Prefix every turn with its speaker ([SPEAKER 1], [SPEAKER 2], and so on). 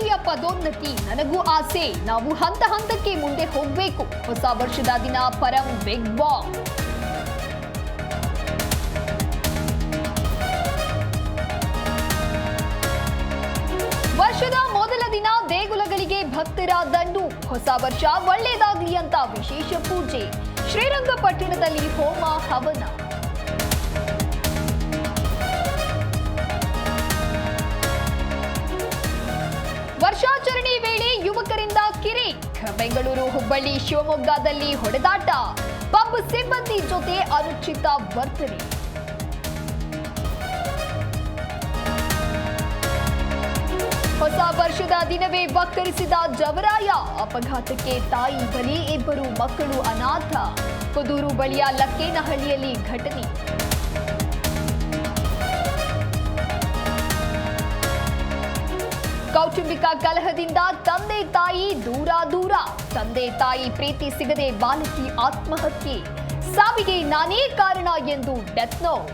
[SPEAKER 1] ಪದೋನ್ನತಿ ನನಗೂ ಆಸೆ. ನಾವು ಹಂತ ಹಂತಕ್ಕೆ ಮುಂದೆ ಹೋಗಬೇಕು. ಹೊಸ ವರ್ಷದ ದಿನ ಪರಂ ಬಿಗ್ ಬಾಂಬ್. ವರ್ಷದ ಮೊದಲ ದಿನ ದೇಗುಲಗಳಿಗೆ ಭಕ್ತರ ದಂಡು. ಹೊಸ ವರ್ಷ ಒಳ್ಳೆಯದಾಗಲಿ ಅಂತ ವಿಶೇಷ ಪೂಜೆ. ಶ್ರೀರಂಗಪಟ್ಟಣದಲ್ಲಿ ಹೋಮ ಹವನ. ವರ್ಷಾಚರಣೆ ವೇಳೆ ಯುವಕರಿಂದ ಕಿರಿಕ್ ಬೆಂಗಳೂರು ಹುಬ್ಬಳ್ಳಿ ಶಿವಮೊಗ್ಗದಲ್ಲಿ ಹೊಡೆದಾಟ. ಪಬ್ ಸಿಬ್ಬಂದಿ ಜೊತೆ ಅನುಚಿತ ವರ್ತನೆ. ಹೊಸ ವರ್ಷದ ದಿನವೇ ವಕ್ಕರಿಸಿದ ಜವರಾಯ. ಅಪಘಾತಕ್ಕೆ ತಾಯಿ ಬಲಿ, ಇಬ್ಬರು ಮಕ್ಕಳು ಅನಾಥ. ಕುದೂರು ಬಳಿಯ ಲಕ್ಕೇನಹಳ್ಳಿಯಲ್ಲಿ ಘಟನೆ. ಕೌಟುಂಬಿಕ ಕಲಹದಿಂದ ತಂದೆ ತಾಯಿ ದೂರ ದೂರ. ತಂದೆ ತಾಯಿ ಪ್ರೀತಿ ಸಿಗದೆ ಬಾಲಕಿ ಆತ್ಮಹತ್ಯೆ. ಸಾವಿಗೆ ನಾನೇ ಕಾರಣ ಎಂದು ಡೆತ್ ನೋಟ್